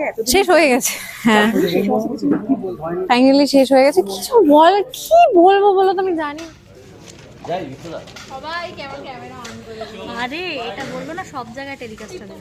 গেছে শেষ হয়ে গেছে। হ্যাঁ। ফাইনালি শেষ হয়ে গেছে। কিছু বল কি বলব বলো তো আমি জানি সবাই কেমন ক্যামেরা অন করে আরে এটা বলব না সব জায়গায় টেলিকাস্ট হবে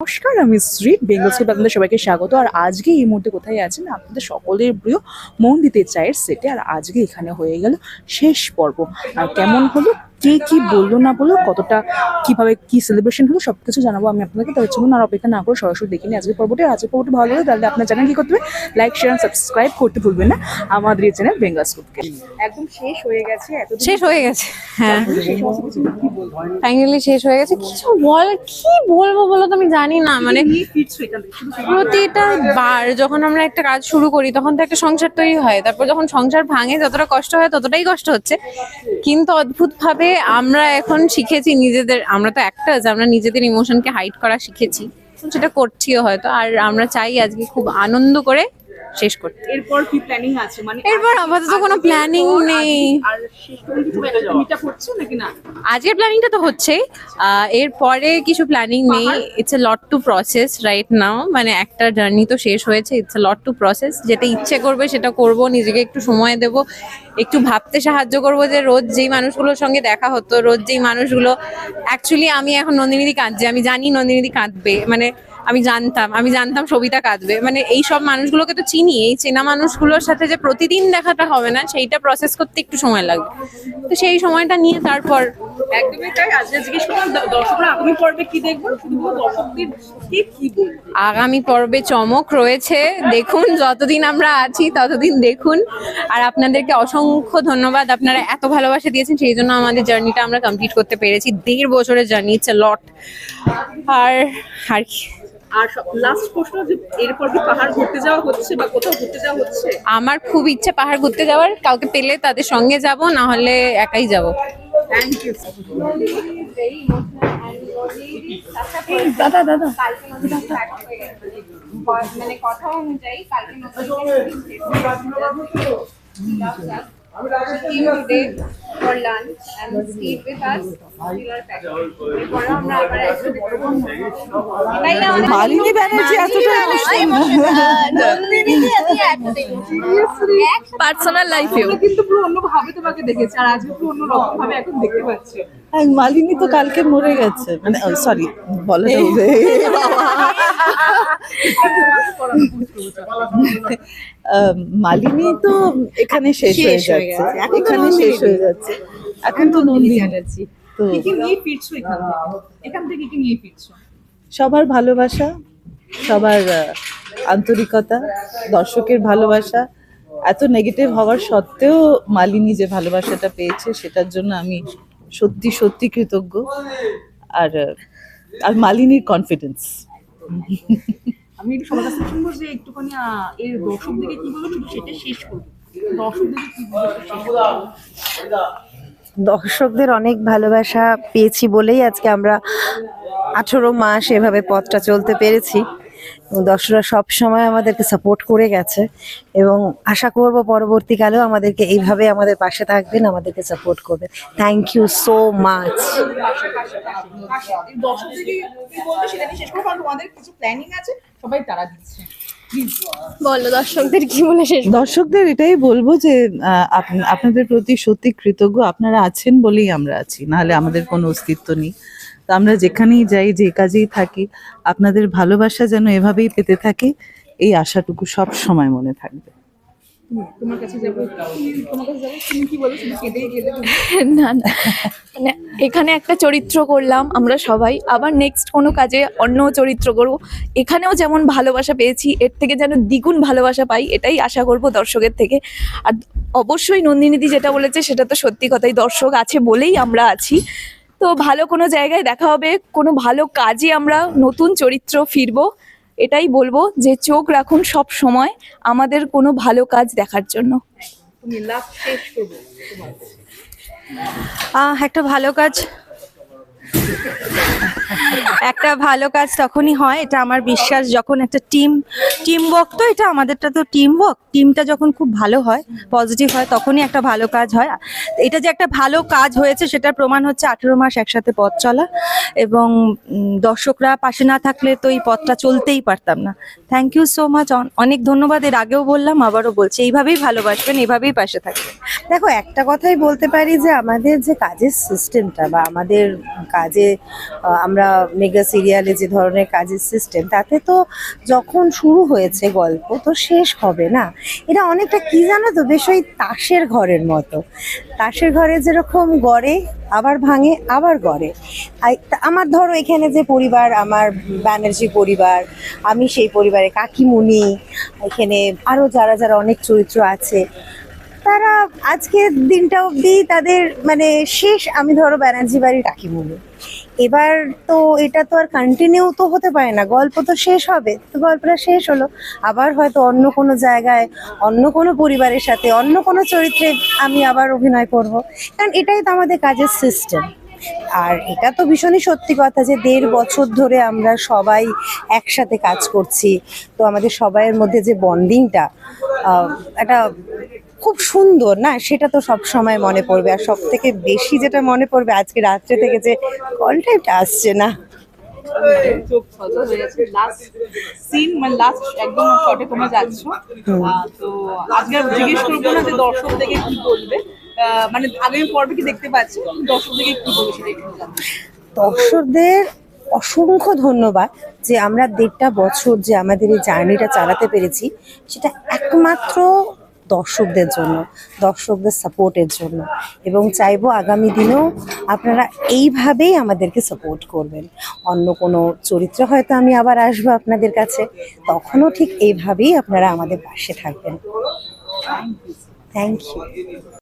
নমস্কার, আমি শ্রী বেঙ্গল স্কুল আপনাদের সবাইকে স্বাগত। আর আজকে এই মুহূর্তে কোথায় আছেন? আপনাদের সকলের প্রিয় মন দিতে চায়ের সেটে। আর আজকে এখানে হয়ে গেল শেষ পর্ব। আর কেমন হলো? কে কি বলল না বলল কতটা কীভাবে কি সেলিব্রেশন হলো সবকিছু জানাব আমি আপনাকে তার জন্য আর অপেক্ষা না করে সরাসরি দেখিনি আজকে পর্বটি। আর আজকে পর্বটি ভালো লাগে তাহলে আপনার জানেন কি করতে হবে। লাইক শেয়ার সাবস্ক্রাইব করতে ভুলবেন না। আমাদের এই চ্যানেল বেঙ্গল স্কুলকে একদম শেষ হয়ে গেছে শেষ হয়ে গেছে। হ্যাঁ। কিছু ফাইনালি শেষ হয়ে গেছে। কিছু বল কি বলব বলো তো আমি জানি না মানে প্রতিটা বার যখন আমরা একটা কাজ শুরু করি তখন তো একটা সংসার তৈরি হয়। তারপর যখন সংসার ভাঙে যতটা কষ্ট হয় ততটাই কষ্ট হচ্ছে। কিন্তু অদ্ভুত ভাবে আমরা এখন শিখেছি নিজেদের, আমরা তো একটা আমরা নিজেদের ইমোশনকে হাইড করা শিখেছি। সেটা করছিও হয়তো, আর আমরা চাই আজকে খুব আনন্দ করে শেষ করতে। এরপর কি প্ল্যানিং আছে? মানে এরপর আপাতত কোনো planning নেই। আর শেষ করছ নাকি না? আজকের প্ল্যানিংটা তো হচ্ছেই আহ, এরপরে কিছু প্ল্যানিং নেই। It's a lot to process right now মানে একটা জার্নি তো শেষ হয়েছে। It's a lot to process যেটা ইচ্ছে করবে সেটা করব নিজেকে একটু সময় দেব একটু ভাবতে সাহায্য করব যে রোজ যেই মানুষগুলোর সঙ্গে দেখা হতো রোজ যেই মানুষগুলো অ্যাকচুয়ালি আমি এখন নন্দিনীদি কাঁদছি। আমি জানি নন্দিনীদি কাঁদবে। মানে আমি জানতাম আমি জানতাম সবিতা কাঁদবে। মানে এই সব মানুষগুলোকে তো চিনি এই চেনা মানুষগুলোর সাথে যে প্রতিদিন দেখাটা হবে না সেইটা প্রসেস করতে একটু সময় লাগবে। তো সেই সময়টা নিয়ে তারপর একদমই তাই। আজকে জিজ্ঞেস করলাম দর্শকরা আগামী পর্বে কি দেখব দর্শকদের কে কি আগামী পর্বে চমক রয়েছে দেখুন যতদিন আমরা আছি ততদিন দেখুন। আর আপনাদেরকে অসংখ্য ধন্যবাদ আপনারা এত ভালোবাসা দিয়েছেন সেই জন্য আমাদের জার্নিটা আমরা কমপ্লিট করতে পেরেছি। দেড় বছরের জার্নি ইটস লট আর আর কি? আর লাস্ট প্রশ্ন যে এরপর কি পাহাড় ঘুরতে যাওয়া হচ্ছে বা কোথাও ঘুরতে যাওয়া হচ্ছে? আমার খুব ইচ্ছে পাহাড় ঘুরতে যাওয়ার। কাউকে পেলে তাদের সঙ্গে যাব না হলে একাই যাব। থ্যাংক ইউ দাদা দাদা। মানে কথা অনুযায়ী কালকে today for lunch and stayed with us Malini Banerjee এতটা পার্সোনাল লাইফেও কিন্তু পুরো অন্য তোমাকে দেখেছি আর আজকে পুরো অন্য ভাবে এখন দেখতে পাচ্ছি। মালিনী তো কালকে মরে গেছে। মানে সরি বলা মালিনী তো এখানে শেষ হয়ে যাচ্ছে। এখানে শেষ হয়ে যাচ্ছে। এখন তো নন্দিনী তো কি কি নিয়ে ফিরছো এখান থেকে? এখান থেকে কি নিয়ে ফিরছো? সবার ভালোবাসা সবার আন্তরিকতা দর্শকের ভালোবাসা। এত নেগেটিভ হওয়ার সত্ত্বেও মালিনী যে ভালোবাসাটা পেয়েছে সেটার জন্য আমি সত্যি সত্যি কৃতজ্ঞ। আর আর মালিনীর কনফিডেন্স আমি একটু সবার কাছে শুনব যে একটুখানি এর দর্শক দিকে কি বলব? শুধু সেটা শেষ করব। দর্শক দিকে কি বলব? সেটা শেষ করব। দর্শকদের অনেক ভালোবাসা পেয়েছি বলেই আজকে আমরা আঠেরো মাস এভাবে পথটা চলতে পেরেছি। দর্শকরা সব সময় আমাদেরকে সাপোর্ট করে গেছে এবং আশা করব পরবর্তীকালেও আমাদেরকে এইভাবে আমাদের পাশে থাকবেন, আমাদেরকে সাপোর্ট করবেন। থ্যাংক ইউ সো আছে, সবাই তারা দিচ্ছে। বলো, দর্শকদের কি বলে শেষ দর্শকদের এটাই বলব যে আপ- আপনাদের প্রতি সত্যি কৃতজ্ঞ। আপনারা আছেন বলেই আমরা আছি, নাহলে আমাদের কোনো অস্তিত্ব নেই। তো আমরা যেখানেই যাই, যে কাজেই থাকি, আপনাদের ভালোবাসা যেন এভাবেই পেতে থাকি, এই আশাটুকু সব সময় মনে থাকবে। না না। মানে এখানে একটা চরিত্র করলাম আমরা সবাই, আবার নেক্সট কোনো কাজে অন্য চরিত্র করব। এখানেও যেমন ভালোবাসা পেয়েছি, এর থেকে যেন দ্বিগুণ ভালোবাসা পাই, এটাই আশা করব দর্শকের থেকে। আর অবশ্যই নন্দিনীদি যেটা বলেছে, সেটা তো সত্যি কথাই, দর্শক আছে বলেই আমরা আছি। তো ভালো কোনো জায়গায় দেখা হবে, কোনো ভালো কাজে আমরা নতুন চরিত্র ফিরবো। এটাই বলব যে চোখ রাখুন সব সময় আমাদের কোনো ভালো কাজ দেখার জন্য। একটা ভালো কাজ একটা ভালো কাজ তখনই হয়, এটা আমার বিশ্বাস, যখন একটা টিম টিম ওয়ার্ক তো এটা আমাদেরটা তো টিম ওয়ার্ক টিমটা যখন খুব ভালো হয় পজিটিভ হয়, তখনই একটা ভালো কাজ হয়। এটা যে একটা ভালো কাজ হয়েছে, সেটার প্রমাণ হচ্ছে আঠেরো মাস একসাথে পথ চলা এবং দর্শকরা পাশে না থাকলে তো এই পথটা চলতেই পারতাম না। থ্যাংক ইউ সো মাচ অনেক ধন্যবাদ, এর আগেও বললাম, আবারও বলছি, এইভাবেই ভালোবাসবেন এইভাবেই পাশে থাকবেন। দেখো, একটা কথাই বলতে পারি যে, আমাদের যে কাজের সিস্টেমটা বা আমাদের কাজে আহ, আমরা মেগা সিরিয়ালে যে ধরনের কাজের সিস্টেম তাতে তো যখন শুরু হয়েছে গল্প তো শেষ হবে না। এটা অনেকটা কি জানো তো বেশ ওই তাসের ঘরের মতো। তাসের ঘরে যেরকম গড়ে আবার ভাঙে আবার গড়ে। আমার ধরো এখানে যে পরিবার আমার ব্যানার্জি পরিবার আমি সেই পরিবারে কাকিমুনি এখানে আরও যারা যারা অনেক চরিত্র আছে তারা আজকের দিনটা অবধি তাদের মানে শেষ, আমি ধরো ব্যানার্জি বাড়ির কাকিমুনি এবার তো এটা তো আর কন্টিনিউ তো হতে পারে না, গল্প তো শেষ হবে, তো গল্পটা শেষ হলো। আবার হয়তো অন্য কোনো জায়গায়, অন্য কোনো পরিবারের সাথে, অন্য কোনো চরিত্রে আমি আবার অভিনয় করব। কারণ এটাই তো আমাদের কাজের সিস্টেম আর এটা তো ভীষণই সত্যি কথা যে দেড় বছর ধরে আমরা সবাই একসাথে কাজ করছি। তো আমাদের সবাইয়ের মধ্যে যে বন্ডিংটা একটা খুব সুন্দর না? সেটা তো সব সময় মনে পড়বে। আর সব থেকে বেশি যেটা মনে পড়বে আজকে রাত্রে থেকে যে কল টাইমটা আসছে না? চোখ সচল যাচ্ছে লাস্ট সিন মানে লাস্ট একদম শটে তোমরা যাচ্ছ তো আজকে জিজ্ঞেস করব না যে দর্শক থেকে কি বলবে মানে আগামী পর্বে কি দেখতে পাচ্ছি দর্শক থেকে কি বলবে সেটা একটু জানতে চাই। দর্শকদের অসংখ্য ধন্যবাদ যে আমরা দেড়টা বছর যে আমাদের এই জার্নিটা চালাতে পেরেছি সেটা একমাত্র দর্শকদের জন্য, দর্শকদের সাপোর্টের জন্য। এবং চাইব আগামী দিনেও আপনারা এইভাবেই আমাদেরকে সাপোর্ট করবেন। অন্য কোনো চরিত্র হয়তো আমি আবার আসব আপনাদের কাছে, তখনও ঠিক এইভাবেই আপনারা আমাদের পাশে থাকবেন। Thank you